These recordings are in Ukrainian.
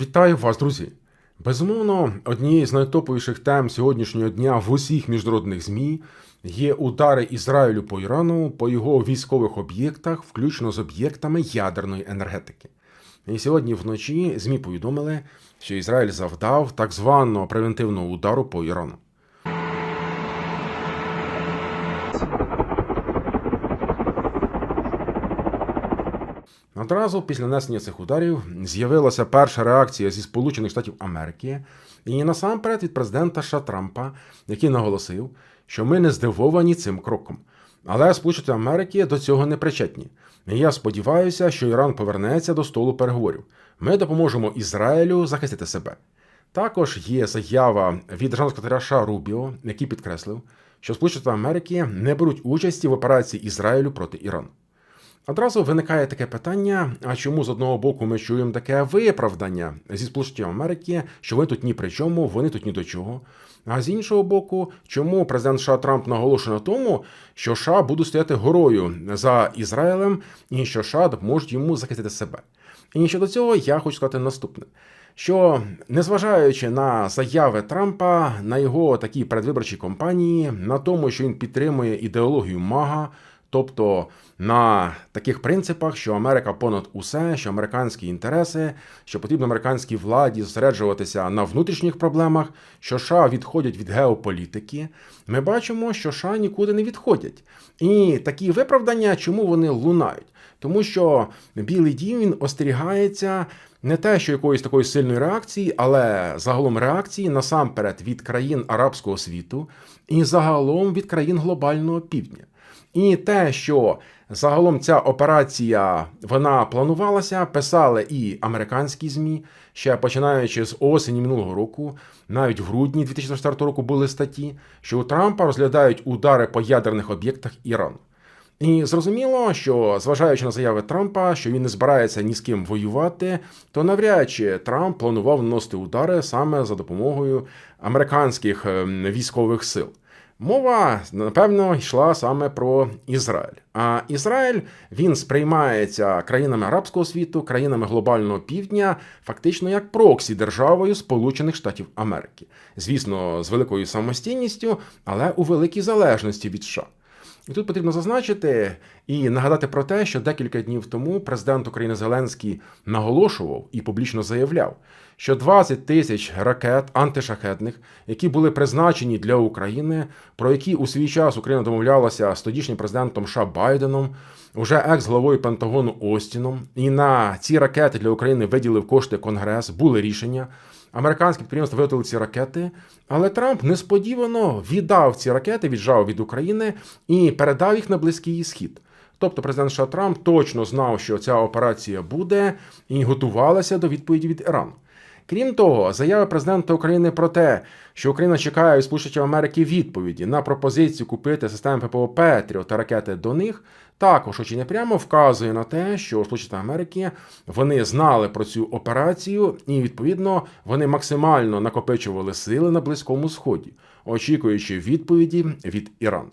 Вітаю вас, друзі! Безумовно, однією з найтоповіших тем сьогоднішнього дня в усіх міжнародних ЗМІ є удари Ізраїлю по Ірану по його військових об'єктах, включно з об'єктами ядерної енергетики. І сьогодні вночі ЗМІ повідомили, що Ізраїль завдав так званого превентивного удару по Ірану. Одразу після нанесення цих ударів з'явилася перша реакція зі Сполучених Штатів Америки і насамперед від президента США Трампа, який наголосив, що ми не здивовані цим кроком. Але Сполучені Штати Америки до цього не причетні. І я сподіваюся, що Іран повернеться до столу переговорів. Ми допоможемо Ізраїлю захистити себе. Також є заява від державного секретаря США Рубіо, який підкреслив, що Сполучені Штати Америки не беруть участі в операції Ізраїлю проти Ірану. Одразу виникає таке питання: а чому з одного боку ми чуємо таке виправдання зі Сполучених Америки, що ви тут ні при чому, вони тут ні до чого. А з іншого боку, чому президент США Трамп наголошує на тому, що США будуть стояти горою за Ізраїлем і що США допоможуть йому захистити себе? І щодо цього я хочу сказати наступне: що незважаючи на заяви Трампа, на його такій передвиборчій кампанії, на тому, що він підтримує ідеологію Мага. Тобто на таких принципах, що Америка понад усе, що американські інтереси, що потрібно американській владі зосереджуватися на внутрішніх проблемах, що США відходять від геополітики, ми бачимо, що США нікуди не відходять. І такі виправдання, чому вони лунають? Тому що Білий Дім він остерігається не те, що якоїсь такої сильної реакції, але загалом реакції насамперед від країн арабського світу і загалом від країн глобального півдня. І те, що загалом ця операція вона планувалася, писали і американські змі, ще починаючи з осені минулого року, навіть в грудні 2004 року були статті, що у Трампа розглядають удари по ядерних об'єктах Ірану. І зрозуміло, що зважаючи на заяви Трампа, що він не збирається ні з ким воювати, то навряд чи Трамп планував наносити удари саме за допомогою американських ем, військових сил. Мова, напевно, йшла саме про Ізраїль. А Ізраїль він сприймається країнами арабського світу, країнами глобального півдня, фактично як проксі державою Сполучених Штатів Америки. Звісно, з великою самостійністю, але у великій залежності від США. І тут потрібно зазначити і нагадати про те, що декілька днів тому президент України Зеленський наголошував і публічно заявляв, що 20 тисяч ракет антишахетних, які були призначені для України, про які у свій час Україна домовлялася з тодішнім президентом США Байденом, уже екс-главою Пентагону Остіном, і на ці ракети для України виділив кошти Конгрес, були рішення. Американські підприємства виготовили ці ракети, але Трамп несподівано віддав ці ракети, віджав від України і передав їх на Близький Схід. Тобто президент США Трамп точно знав, що ця операція буде, і готувалася до відповіді від Ірану. Крім того, заява президента України про те, що Україна чекає від Сполучених Америки відповіді на пропозицію купити системи ППО Петріо та ракети до них, також очень непрямо вказує на те, що Сполучені Америки вони знали про цю операцію, і відповідно вони максимально накопичували сили на Близькому Сході, очікуючи відповіді від Ірану.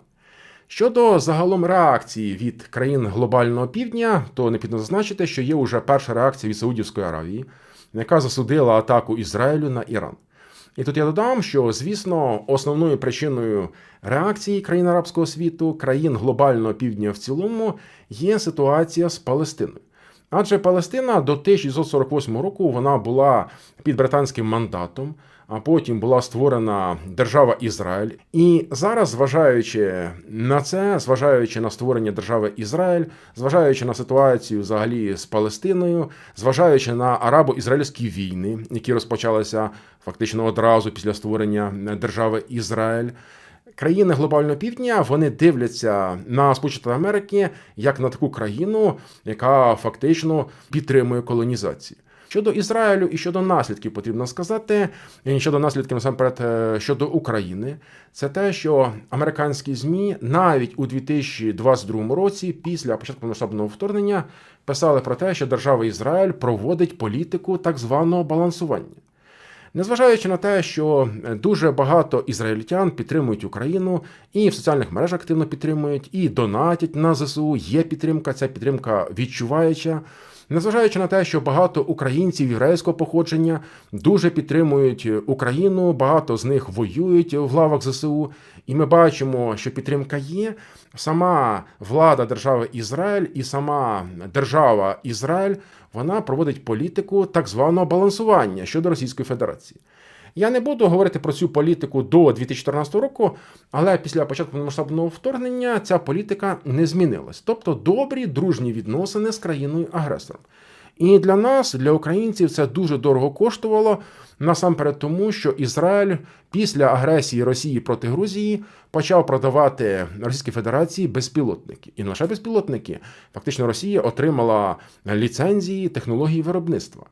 Щодо загалом реакції від країн глобального півдня, то необхідно зазначити, що є вже перша реакція від Саудівської Аравії яка засудила атаку Ізраїлю на Іран. І тут я додам, що звісно основною причиною реакції країн арабського світу, країн глобального півдня в цілому, є ситуація з Палестиною. Адже Палестина до 1948 року вона була під британським мандатом а потім була створена держава Ізраїль. І зараз, зважаючи на це, зважаючи на створення держави Ізраїль, зважаючи на ситуацію взагалі з Палестиною, зважаючи на арабо-ізраїльські війни, які розпочалися фактично одразу після створення держави Ізраїль. Країни глобального півдня вони дивляться на Сполучені Америки як на таку країну, яка фактично підтримує колонізацію. Щодо Ізраїлю і щодо наслідків потрібно сказати, і щодо наслідків насамперед е, щодо України, це те, що американські змі навіть у 2022 році, після початку масштабного вторгнення, писали про те, що держава Ізраїль проводить політику так званого балансування. Незважаючи на те, що дуже багато ізраїльтян підтримують Україну і в соціальних мережах активно підтримують, і донатять на ЗСУ, є підтримка, ця підтримка відчуваюча. Незважаючи на те, що багато українців єврейського походження дуже підтримують Україну, багато з них воюють в лавах ЗСУ, і ми бачимо, що підтримка є. Сама влада держави Ізраїль і сама держава Ізраїль вона проводить політику так званого балансування щодо Російської Федерації. Я не буду говорити про цю політику до 2014 року, але після початку повномасштабного вторгнення ця політика не змінилась. Тобто добрі дружні відносини з країною-агресором. І для нас, для українців, це дуже дорого коштувало насамперед тому, що Ізраїль після агресії Росії проти Грузії почав продавати Російській Федерації безпілотники. І не лише безпілотники. Фактично, Росія отримала ліцензії технології виробництва.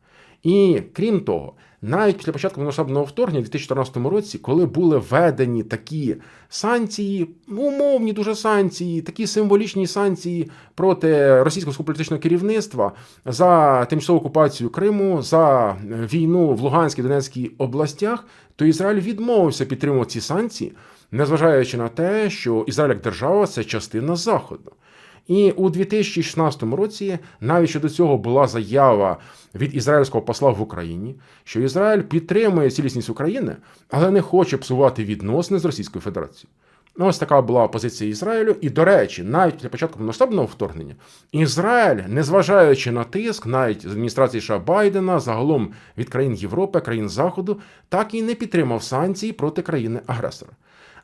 І крім того, навіть після початку повномасштабного вторгнення у 2014 році, коли були введені такі санкції, умовні дуже санкції, такі символічні санкції проти російського політичного керівництва за тимчасову окупацію Криму, за війну в Луганській Донецькій областях, то Ізраїль відмовився підтримувати ці санкції, незважаючи на те, що Ізраїль як держава це частина Заходу. І у 2016 році навіть щодо цього була заява від ізраїльського посла в Україні, що Ізраїль підтримує цілісність України, але не хоче псувати відносини з Російською Федерацією. Ну, ось така була позиція Ізраїлю. І, до речі, навіть після початку масштабного вторгнення Ізраїль, незважаючи на тиск, навіть з адміністрації США Байдена, загалом від країн Європи, країн Заходу, так і не підтримав санкції проти країни-агресора.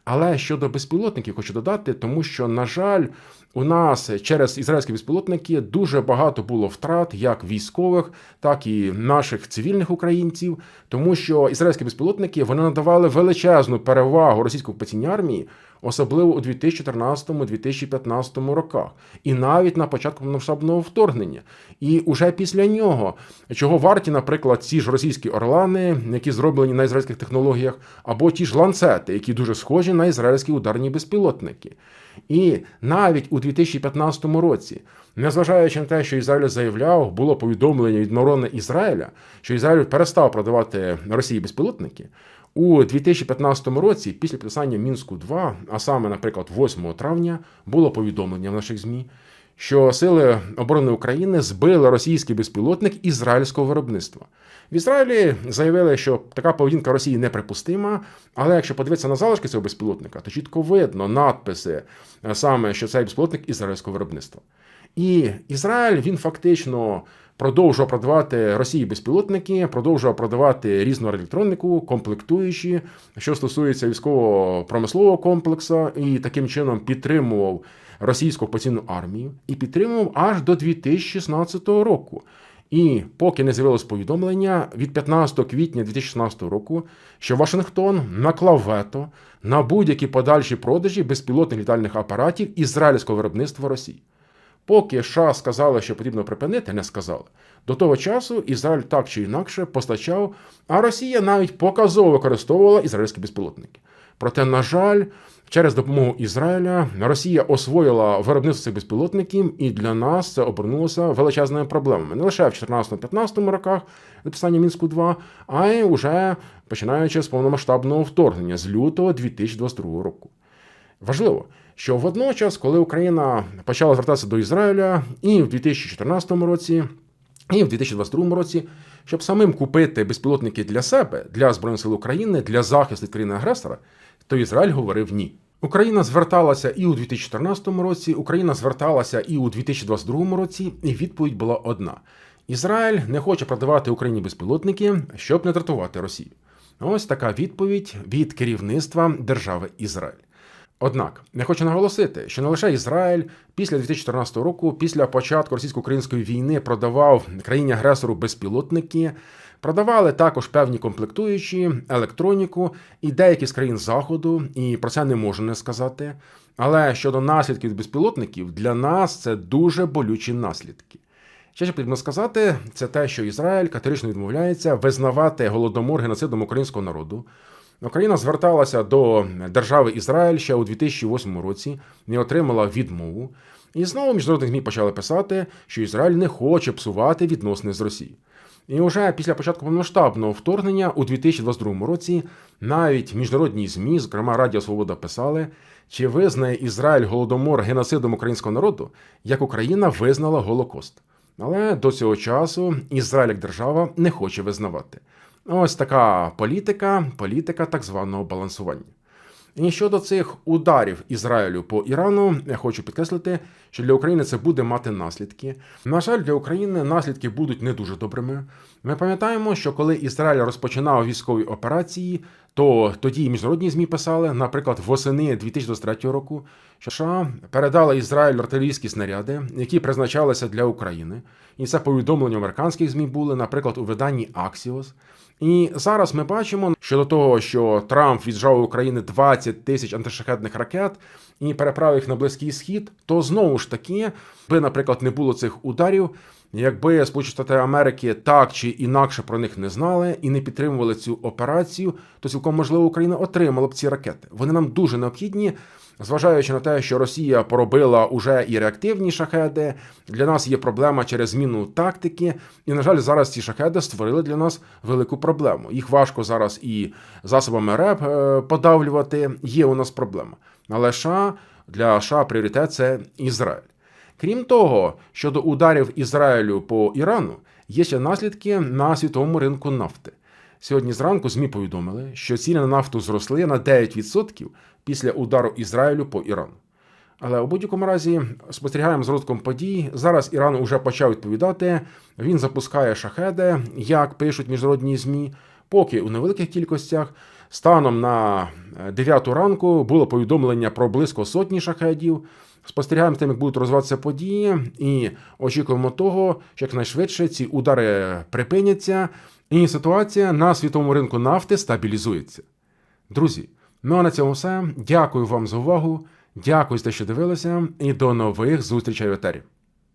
Але щодо безпілотників, хочу додати, тому що, на жаль, у нас через ізраїльські безпілотники дуже багато було втрат, як військових, так і наших цивільних українців, тому що ізраїльські безпілотники вони надавали величезну перевагу російської окупаційній армії, особливо у 2014-2015 роках, і навіть на початку повномасштабного вторгнення. І уже після нього, чого варті, наприклад, ці ж російські орлани, які зроблені на ізраїльських технологіях, або ті ж ланцети, які дуже схожі на ізраїльські ударні безпілотники. І навіть у 2015 році, незважаючи на те, що Ізраїль заявляв, було повідомлення від Морони Ізраїля, що Ізраїль перестав продавати Росії безпілотники. У 2015 році, після підписання мінську 2 а саме, наприклад, 8 травня, було повідомлення в наших змі, що сили оборони України збили російський безпілотник ізраїльського виробництва. В Ізраїлі заявили, що така поведінка Росії неприпустима, але якщо подивитися на залишки цього безпілотника, то чітко видно надписи саме, що цей безпілотник ізраїльського виробництва. І Ізраїль він фактично продовжував продавати Росії безпілотники, продовжував продавати різну електроніку, комплектуючі, що стосується військового промислового комплексу, і таким чином підтримував російську окупаційну армію і підтримував аж до 2016 року. І поки не з'явилось повідомлення від 15 квітня 2016 року, що Вашингтон наклав вето на будь-які подальші продажі безпілотних літальних апаратів ізраїльського виробництва Росії. Поки США сказали, що потрібно припинити, не сказали. До того часу Ізраїль так чи інакше постачав, а Росія навіть показово використовувала ізраїльські безпілотники. Проте, на жаль, через допомогу Ізраїля Росія освоїла виробництво цих безпілотників, і для нас це обернулося величезними проблемами не лише в 2014-2015 роках написання мінську 2 а й уже починаючи з повномасштабного вторгнення з лютого 2022 року. Важливо, що водночас, коли Україна почала звертатися до Ізраїля і в 2014 році, і в 2022 році, щоб самим купити безпілотники для себе, для Збройних сил України, для захисту країни агресора, то Ізраїль говорив ні. Україна зверталася і у 2014 році, Україна зверталася і у 2022 році, і відповідь була одна: Ізраїль не хоче продавати Україні безпілотники, щоб не дратувати Росію. Ось така відповідь від керівництва держави Ізраїль. Однак я хочу наголосити, що не лише Ізраїль після 2014 року, після початку російсько-української війни, продавав країні агресору безпілотники, продавали також певні комплектуючі, електроніку і деякі з країн Заходу, і про це не можу не сказати. Але щодо наслідків безпілотників, для нас це дуже болючі наслідки. Ще що потрібно сказати, це те, що Ізраїль категорично відмовляється визнавати голодомор геноцидом українського народу. Україна зверталася до держави Ізраїль ще у 2008 році, не отримала відмову. І знову міжнародні ЗМІ почали писати, що Ізраїль не хоче псувати відносини з Росією. І вже після початку повномасштабного вторгнення у 2022 році навіть міжнародні ЗМІ, зокрема Радіо Свобода, писали, чи визнає Ізраїль голодомор геноцидом українського народу, як Україна визнала Голокост. Але до цього часу Ізраїль як держава не хоче визнавати. Ось така політика, політика так званого балансування. І щодо цих ударів Ізраїлю по Ірану, я хочу підкреслити, що для України це буде мати наслідки. На жаль, для України наслідки будуть не дуже добрими. Ми пам'ятаємо, що коли Ізраїль розпочинав військові операції, то тоді міжнародні змі писали, наприклад, восени 2023 року, що США передала Ізраїлю артилерійські снаряди, які призначалися для України. І це повідомлення американських змі були, наприклад, у виданні Axios. І зараз ми бачимо, що до того, що Трамп віджав у України 20 тисяч антишахетних ракет і переправив їх на Близький Схід, то знову ж таки, би, наприклад, не було цих ударів, якби Сполучені Штати Америки так чи інакше про них не знали і не підтримували цю операцію, то цілком можливо Україна отримала б ці ракети. Вони нам дуже необхідні. Зважаючи на те, що Росія поробила уже і реактивні шахеди, для нас є проблема через зміну тактики. І, на жаль, зараз ці шахеди створили для нас велику проблему. Їх важко зараз і засобами РЕП е, подавлювати. Є у нас проблема. Але США для США пріоритет це Ізраїль. Крім того, щодо ударів Ізраїлю по Ірану, є ще наслідки на світовому ринку нафти. Сьогодні зранку ЗМІ повідомили, що ціни на нафту зросли на 9% після удару Ізраїлю по Ірану. Але у будь-якому разі спостерігаємо з розвитком подій. Зараз Іран уже почав відповідати. Він запускає шахеди, як пишуть міжнародні ЗМІ, поки у невеликих кількостях. Станом на 9 ранку було повідомлення про близько сотні шахедів. Спостерігаємо тим, як будуть розвиватися події, і очікуємо того, що якнайшвидше ці удари припиняться, і ситуація на світовому ринку нафти стабілізується. Друзі, ну а на цьому все. Дякую вам за увагу. Дякую за те, що дивилися, і до нових зустрічей в етері.